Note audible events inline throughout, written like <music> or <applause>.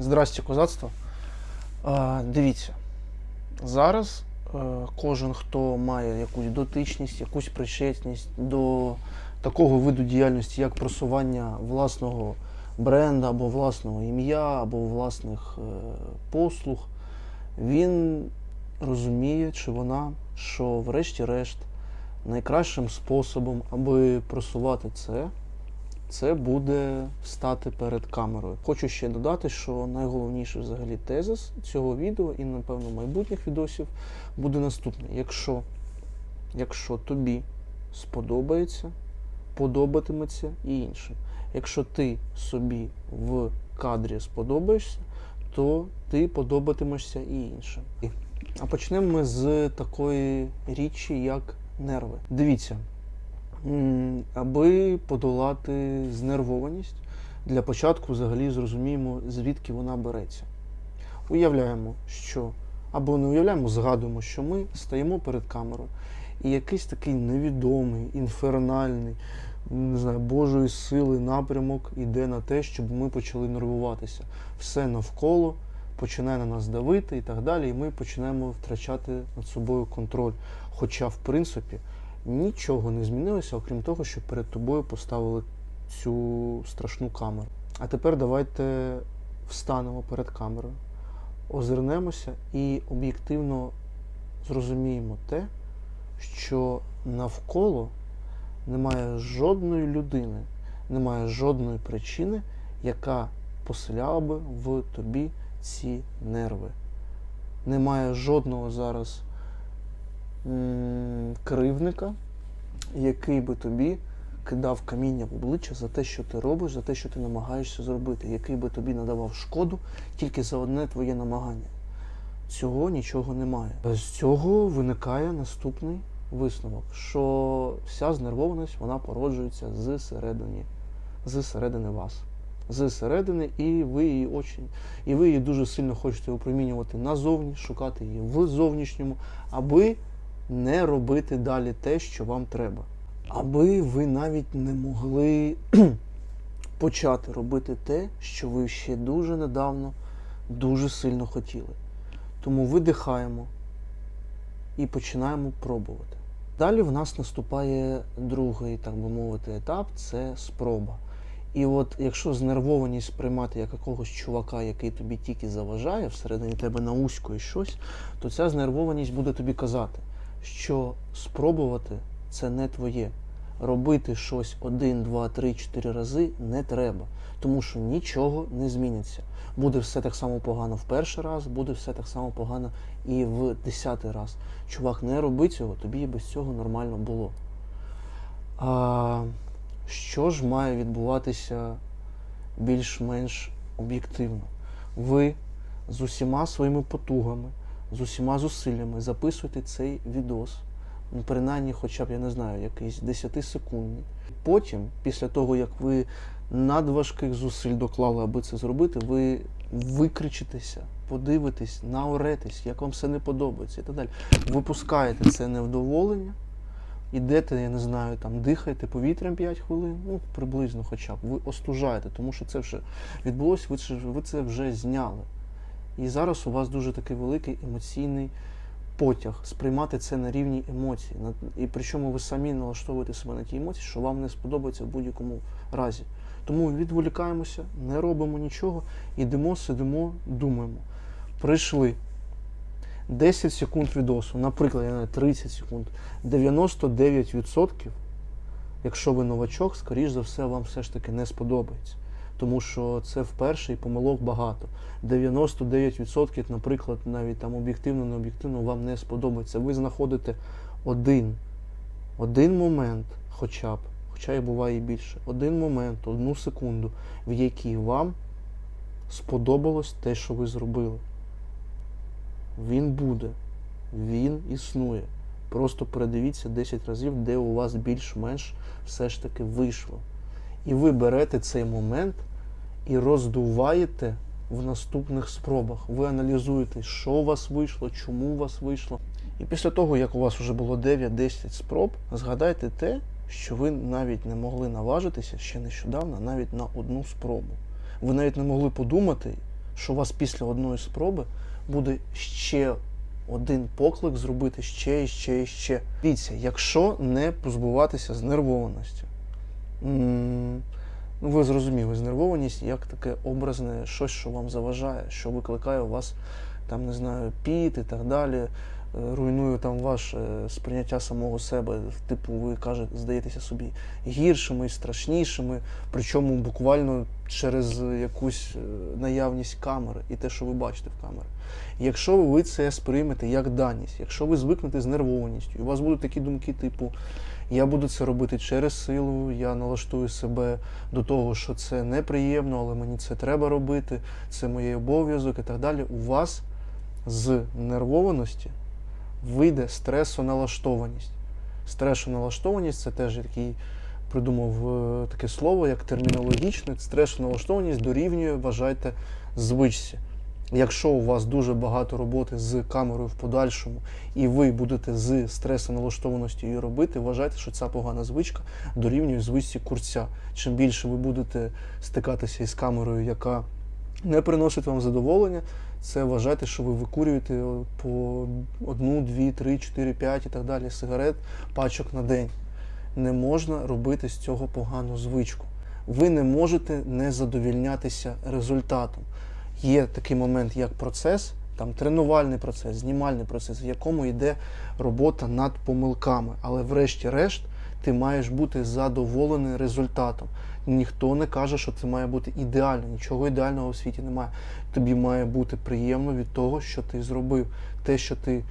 Здрасте, козацтво. Дивіться, зараз е, кожен, хто має якусь дотичність, якусь причетність до такого виду діяльності, як просування власного бренда або власного ім'я, або власних е, послуг, він розуміє, чи вона, що врешті-решт найкращим способом, аби просувати це, це буде стати перед камерою. Хочу ще додати, що найголовніший взагалі тезис цього відео і, напевно, майбутніх відосів буде наступний. Якщо, якщо тобі сподобається, подобатиметься і іншим. Якщо ти собі в кадрі сподобаєшся, то ти подобатимешся і іншим. А почнемо ми з такої річі, як нерви. Дивіться, аби подолати знервованість, для початку взагалі зрозуміємо, звідки вона береться. Уявляємо, що або не уявляємо, згадуємо, що ми стоїмо перед камерою, і якийсь такий невідомий, інфернальний, не знаю, Божої сили напрямок іде на те, щоб ми почали нервуватися. Все навколо починає на нас давити і так далі, і ми починаємо втрачати над собою контроль. Хоча, в принципі, нічого не змінилося, окрім того, що перед тобою поставили цю страшну камеру. А тепер давайте встанемо перед камерою, озирнемося і об'єктивно зрозуміємо те, що навколо немає жодної людини, немає жодної причини, яка поселяла би в тобі ці нерви. Немає жодного зараз м, кривдника, який би тобі кидав каміння в обличчя за те, що ти робиш, за те, що ти намагаєшся зробити, який би тобі надавав шкоду тільки за одне твоє намагання. Цього нічого немає. З цього виникає наступний висновок, що вся знервованість вона породжується з середини, з середини вас. З середини, і ви її очень, і ви її дуже сильно хочете опромінювати назовні, шукати її в зовнішньому, аби не робити далі те, що вам треба. Аби ви навіть не могли <clears throat> почати робити те, що ви ще дуже недавно дуже сильно хотіли. Тому видихаємо і починаємо пробувати. Далі в нас наступає другий, так би мовити, етап це спроба. І от якщо знервованість сприймати як якогось чувака, який тобі тільки заважає, всередині тебе науськує щось, то ця знервованість буде тобі казати, що спробувати це не твоє. Робити щось один, два, три, чотири рази не треба, тому що нічого не зміниться. Буде все так само погано в перший раз, буде все так само погано і в десятий раз. Чувак, не роби цього, тобі без цього нормально було. А, що ж має відбуватися більш-менш об'єктивно? Ви з усіма своїми потугами, з усіма зусиллями записуєте цей відос, ну, принаймні, хоча б, я не знаю, якийсь 10 секундний. Потім, після того, як ви надважких зусиль доклали, аби це зробити, ви викричитеся, подивитесь, наоретесь, як вам все не подобається і так далі. Випускаєте це невдоволення, ідете, я не знаю, там дихаєте повітрям 5 хвилин, ну приблизно хоча б. Ви остужаєте, тому що це вже відбулося, ви це вже зняли. І зараз у вас дуже такий великий емоційний потяг, сприймати це на рівні емоцій. І причому ви самі налаштовуєте себе на ті емоції, що вам не сподобається в будь-якому разі. Тому відволікаємося, не робимо нічого, ідемо, сидимо, думаємо. Прийшли 10 секунд відосу, наприклад, я не 30 секунд, 99%, якщо ви новачок, скоріш за все, вам все ж таки не сподобається. Тому що це вперше і помилок багато. 99%, наприклад, навіть там об'єктивно, не об'єктивно, вам не сподобається. Ви знаходите один, один момент, хоча б, хоча і буває більше, один момент, одну секунду, в якій вам сподобалось те, що ви зробили. Він буде, він існує. Просто передивіться 10 разів, де у вас більш-менш все ж таки вийшло. І ви берете цей момент і роздуваєте в наступних спробах. Ви аналізуєте, що у вас вийшло, чому у вас вийшло. І після того, як у вас вже було 9-10 спроб, згадайте те, що ви навіть не могли наважитися ще нещодавно навіть на одну спробу. Ви навіть не могли подумати, що у вас після одної спроби буде ще один поклик зробити ще і ще і ще. Дивіться, якщо не позбуватися знервованості, ну ви зрозуміли, знервованість як таке образне щось, що вам заважає, що викликає у вас там, не знаю, піт і так далі, руйнує там ваше сприйняття самого себе. Типу, ви кажете, здаєтеся собі гіршими і страшнішими, причому буквально через якусь е, наявність камери і те, що ви бачите в камері. Якщо ви це сприймете як даність, якщо ви звикнете з нервованістю, у вас будуть такі думки, типу, я буду це робити через силу, я налаштую себе до того, що це неприємно, але мені це треба робити, це моє обов'язок і так далі. У вас з нервованості вийде стресоналаштованість. Стресоналаштованість це теж який придумав е, таке слово, як термінологічне. Стресоналаштованість дорівнює, вважайте, звичці. Якщо у вас дуже багато роботи з камерою в подальшому, і ви будете з стресоналаштованості її робити, вважайте, що ця погана звичка дорівнює звичці курця. Чим більше ви будете стикатися із камерою, яка не приносить вам задоволення, це вважайте, що ви викурюєте по одну, дві, три, чотири, п'ять і так далі сигарет, пачок на день. Не можна робити з цього погану звичку. Ви не можете не задовільнятися результатом. Є такий момент, як процес, там тренувальний процес, знімальний процес, в якому йде робота над помилками. Але врешті-решт ти маєш бути задоволений результатом. Ніхто не каже, що це має бути ідеально, нічого ідеального у світі немає. Тобі має бути приємно від того, що ти зробив, те, що ти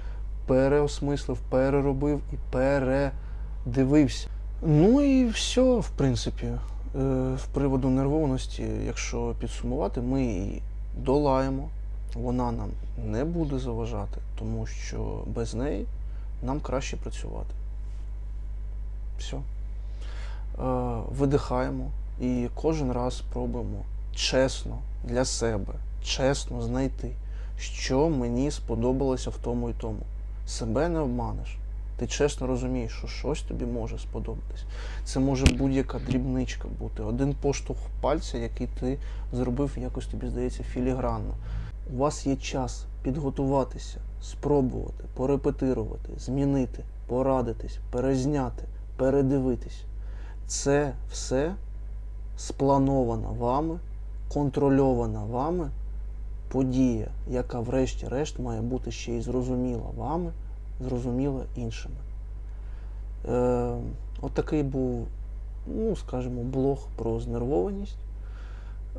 переосмислив, переробив і передивився. Ну і все, в принципі, Е, з приводу нервованості, якщо підсумувати, ми її долаємо. Вона нам не буде заважати, тому що без неї нам краще працювати. Все. Видихаємо і кожен раз пробуємо чесно для себе, чесно знайти, що мені сподобалося в тому і тому. Себе не обманеш. Ти чесно розумієш, що щось тобі може сподобатись. Це може будь-яка дрібничка бути, один поштовх пальця, який ти зробив якось тобі здається філігранно. У вас є час підготуватися, спробувати, порепетирувати, змінити, порадитись, перезняти, передивитись. Це все спланована вами, контрольована вами подія, яка врешті-решт має бути ще й зрозуміла вами, зрозуміла іншими. Е, от такий був, ну, скажімо, блог про знервованість.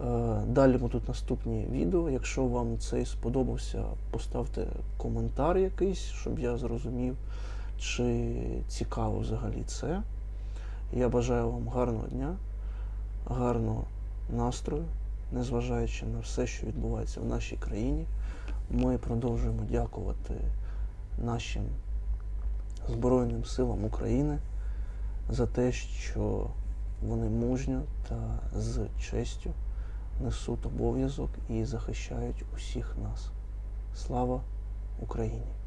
Е, Далі тут наступні відео. Якщо вам цей сподобався, поставте коментар якийсь, щоб я зрозумів, чи цікаво взагалі це. Я бажаю вам гарного дня, гарного настрою, незважаючи на все, що відбувається в нашій країні. Ми продовжуємо дякувати нашим Збройним силам України за те, що вони мужньо та з честю несуть обов'язок і захищають усіх нас. Слава Україні!